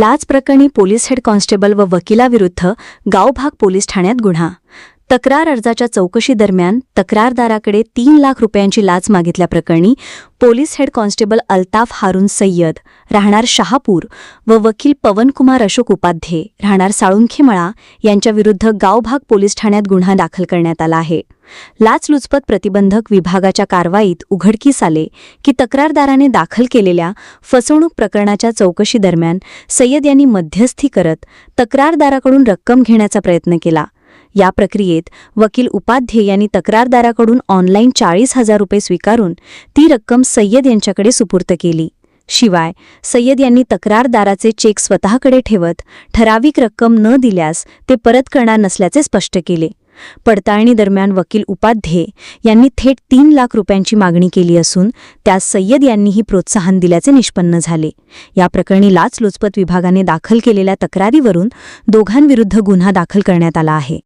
लाच प्रकरणी police head constable व वकिलाविरुद्ध गावभाग पोलीस ठाण्यात गुन्हा. तक्रार अर्जाच्या चौकशीदरम्यान तक्रारदाराकडे तीन लाख रुपयांची लाच मागितल्याप्रकरणी police head constable Altaf Haroon Sayyad राहणार शहापूर व वकील पवनकुमार अशोक उपाध्ये राहणार साळुंखेमळा यांच्याविरुद्ध गावभाग पोलीस ठाण्यात गुन्हा दाखल करण्यात आला आहे. लाचलुचपत प्रतिबंधक विभागाच्या कारवाईत उघडकीस आले की तक्रारदाराने दाखल केलेल्या फसवणूक प्रकरणाच्या चौकशीदरम्यान सय्यद यांनी मध्यस्थी करत तक्रारदाराकडून रक्कम घेण्याचा प्रयत्न केला. या प्रक्रियेत वकील उपाध्ये यांनी तक्रारदाराकडून ऑनलाईन चाळीस हजार रुपये स्वीकारून ती रक्कम सय्यद यांच्याकडे सुपूर्त केली. शिवाय सय्यद यांनी तक्रारदाराचे चेक स्वतःकडे ठेवत ठराविक रक्कम न दिल्यास ते परत करणार नसल्याचे स्पष्ट केले. पडताळणी दरम्यान वकील उपाध्ये यांनी थेट तीन लाख रुपयांची मागणी केली असून त्यास सय्यद यांनीही प्रोत्साहन दिल्याचे निष्पन्न झाले. या प्रकरणी लाचलुचपत विभागाने दाखल केलेल्या तक्रारीवरून दोघांविरुद्ध गुन्हा दाखल करण्यात आला आहे.